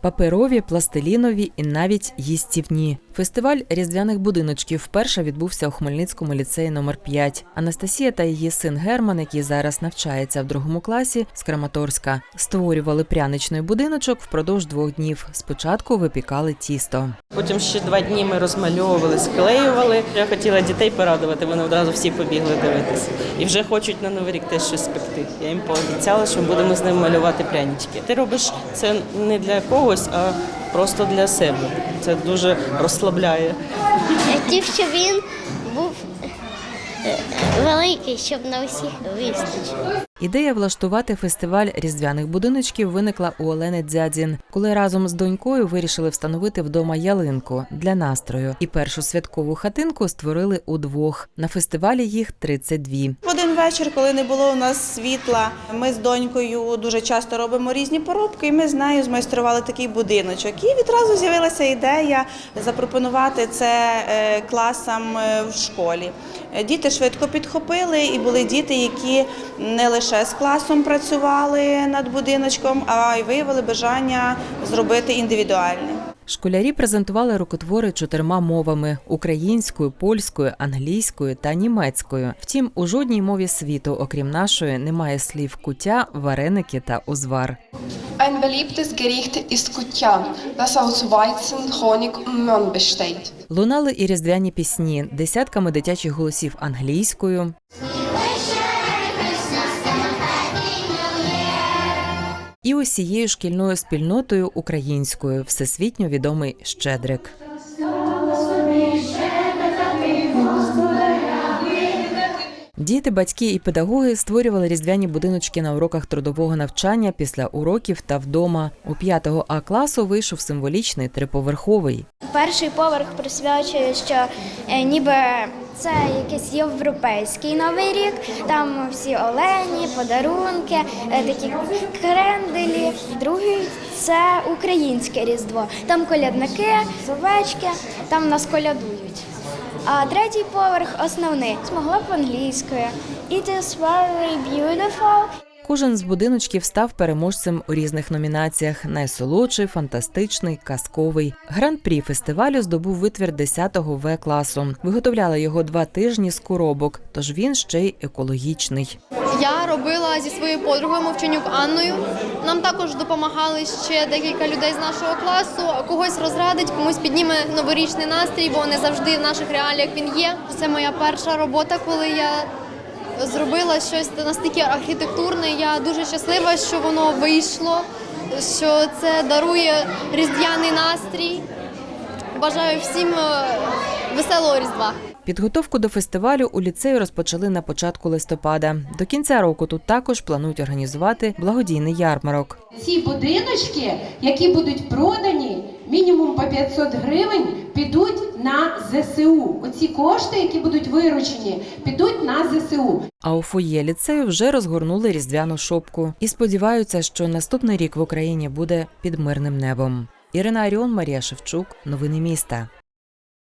Паперові, пластилінові і навіть їстівні. Фестиваль різдвяних будиночків вперше відбувся у Хмельницькому ліцеї номер 5 Анастасія та її син Герман, який зараз навчається в другому класі з Краматорська, створювали пряничний будиночок впродовж двох днів. Спочатку випікали тісто. Потім ще два дні ми розмальовували, склеювали. Я хотіла дітей порадувати, вони одразу всі побігли дивитися. І вже хочуть на Новий рік теж щось спекти. Я їм пообіцяла, що будемо з ними малювати прянички. Ти робиш це не для когось, а просто для себе. Це дуже розслабляє. Хотів, щоб він був е, великий, щоб на усіх вистачило. Ідея влаштувати фестиваль різдвяних будиночків виникла у Олени Дзядзін, коли разом з донькою вирішили встановити вдома ялинку для настрою. І першу святкову хатинку створили удвох. На фестивалі їх 32. Вечір, коли не було у нас світла, ми з донькою дуже часто робимо різні поробки, і ми з нею змайстрували такий будиночок. І відразу з'явилася ідея запропонувати це е, класам е, в школі. Діти швидко підхопили, і були діти, які не лише з класом працювали над будиночком, а й виявили бажання зробити індивідуальний. Школярі презентували рукотвори чотирма мовами: українською, польською, англійською та німецькою. Втім, у жодній мові світу, окрім нашої, немає слів куття, вареники та узвар. Ein beliebtes Gericht ist Kutja, das aus Weizen, Honig und Mohn besteht. Лунали і різдвяні пісні десятками дитячих голосів англійською. І усією шкільною спільнотою українською всесвітньо відомий Щедрик. Діти, батьки і педагоги створювали різдвяні будиночки на уроках трудового навчання після уроків та вдома. У 5 А класу вийшов символічний триповерховий. Перший поверх присвячує, що е, ніби це якийсь європейський новий рік. Там всі олені, подарунки, е, такі кренделі. Другий це українське різдво. Там колядники, овечки, там нас колядують. А третій поверх основний змогла б англійською. It is very beautiful. Кожен з будиночків став переможцем у різних номінаціях: найсолодший, фантастичний, казковий. Гран-прі фестивалю здобув витвір 10-го В класу. Виготовляли його два тижні з коробок, тож він ще й екологічний. Я робила зі своєю подругою Мовчанюк Анною. Нам також допомагали ще декілька людей з нашого класу. Когось розрадить, комусь підніме новорічний настрій, бо не завжди в наших реаліях він є. Це моя перша робота, коли я зробила щось настільки архітектурне. Я дуже щаслива, що воно вийшло, що це дарує різдвяний настрій. Бажаю всім е, веселого різдва. Підготовку до фестивалю у ліцеї розпочали на початку листопада. До кінця року тут також планують організувати благодійний ярмарок. Ці будиночки, які будуть продані, мінімум по 500 гривень, підуть на ЗСУ. Оці кошти, які будуть виручені, підуть на ЗСУ. А у фоє ліцею вже розгорнули різдвяну шопку і сподіваються, що наступний рік в Україні буде під мирним небом. Ірина Аріон, Марія Шевчук, новини міста.